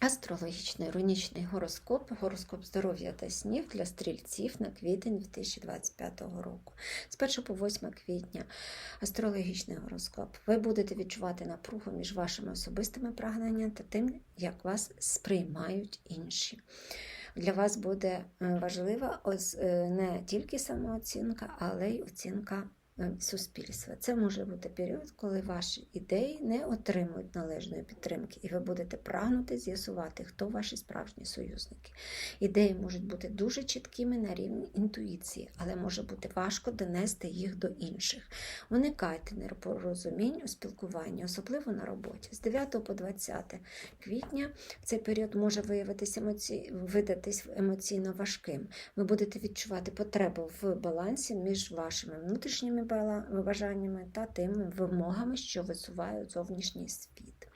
Астрологічний рунічний гороскоп, гороскоп здоров'я та снів для стрільців на квітень 2025 року. З 1 по 8 квітня астрологічний гороскоп. Ви будете відчувати напругу між вашими особистими прагненнями та тим, як вас сприймають інші. Для вас буде е, важлива е, не тільки самооцінка, але й оцінка суспільства. Це може бути період, коли ваші ідеї не отримують належної підтримки, і ви будете прагнути з'ясувати, хто ваші справжні союзники. Ідеї можуть бути дуже чіткими на рівні інтуїції, але може бути важко донести їх до інших. Уникайте непорозумінь у спілкуванні, особливо на роботі. З 9 по 20 квітня цей період може виявитися емоці... видатись емоційно важким. Ви будете відчувати потребу в балансі між вашими внутрішніми бала- бажаннями та тими вимогами, що висувають зовнішній світ.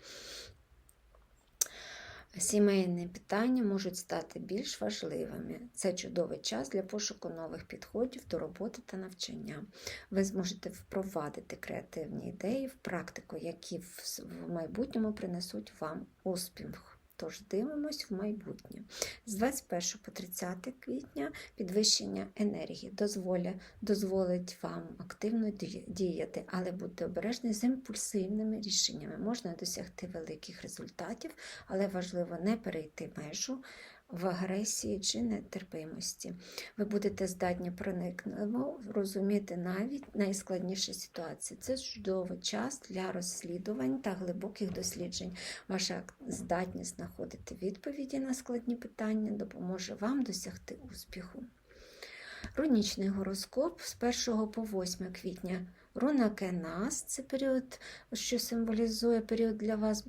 Сімейні питання можуть стати більш важливими. Це чудовий час для пошуку нових підходів до роботи та навчання. Ви зможете впровадити креативні ідеї в практику, які в майбутньому принесуть вам успіх. Тож дивимось в майбутнє. З 21 по 30 квітня підвищення енергії дозволя, дозволить вам активно діяти, але будьте обережні з імпульсивними рішеннями. Можна досягти великих результатів, але важливо не перейти межу в агресії чи нетерпимості. Ви будете здатні проникливо розуміти навіть найскладніші ситуації. Це чудовий час для розслідувань та глибоких досліджень. Ваша здатність знаходити відповіді на складні питання допоможе вам досягти успіху. Рунічний гороскоп з 1 по 8 квітня. Руна Кенас це період, що символізує період для вас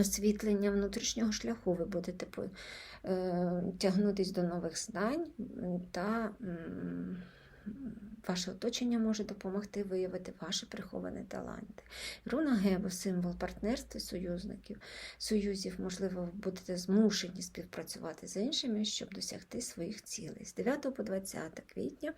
освітлення внутрішнього шляху. Ви будете е, тягнутись до нових знань та ваше оточення може допомогти виявити ваші приховані таланти. Руна Гебо символ партнерства союзників. Союзів, можливо, ви будете змушені співпрацювати з іншими, щоб досягти своїх цілей. З 9 по 20 квітня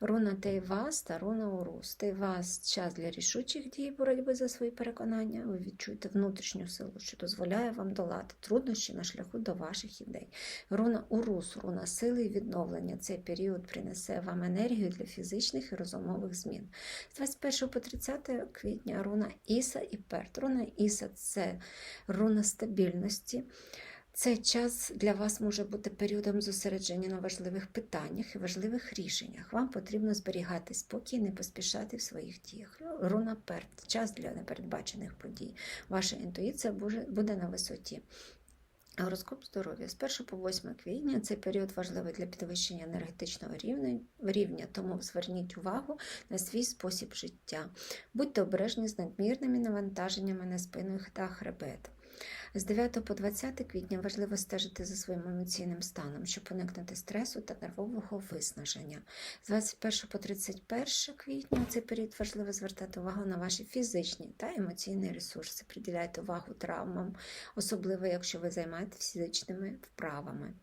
руна Тейвас та руна Урус. Тейвас час для рішучих дій боротьби за свої переконання. Ви відчуєте внутрішню силу, що дозволяє вам долати труднощі на шляху до ваших ідей. Руна Урус, руна сили і відновлення. Цей період принесе вам енергію для фізичних і розумових змін. З 21 по 30 квітня руна Іса і Перт. Руна Іса це руна стабільності. Цей час для вас може бути періодом зосередження на важливих питаннях і важливих рішеннях. Вам потрібно зберігати спокій, не поспішати в своїх діях. Руна Перт час для непередбачених подій. Ваша інтуїція буде на висоті. Гороскоп здоров'я з 1 по 8 квітня цей період важливий для підвищення енергетичного рівня, тому зверніть увагу на свій спосіб життя. Будьте обережні з надмірними навантаженнями на спину та хребет. З 9 по 20 квітня важливо стежити за своїм емоційним станом, щоб уникнути стресу та нервового виснаження. З 21 по 31 квітня у цей період важливо звертати увагу на ваші фізичні та емоційні ресурси. Приділяйте увагу травмам, особливо якщо ви займаєтеся фізичними вправами.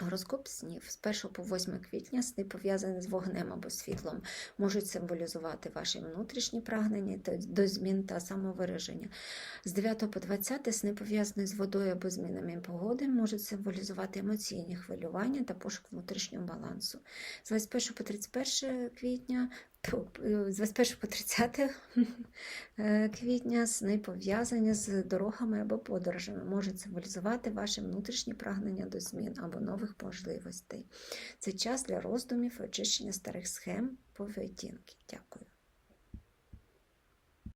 Гороскоп снів з 1 по 8 квітня сни пов'язані з вогнем або світлом, можуть символізувати ваші внутрішні прагнення до змін та самовираження. З 9 по 20 сни пов'язані з водою або змінами погоди, можуть символізувати емоційні хвилювання та пошук внутрішнього балансу. З 21 по 31 квітня з 21 по 30 е, квітня сни пов'язані з дорогами або подорожами, можуть символізувати ваші внутрішні прагнення до змін або нових можливостей. Це час для роздумів і очищення старих схем поведінки. Дякую.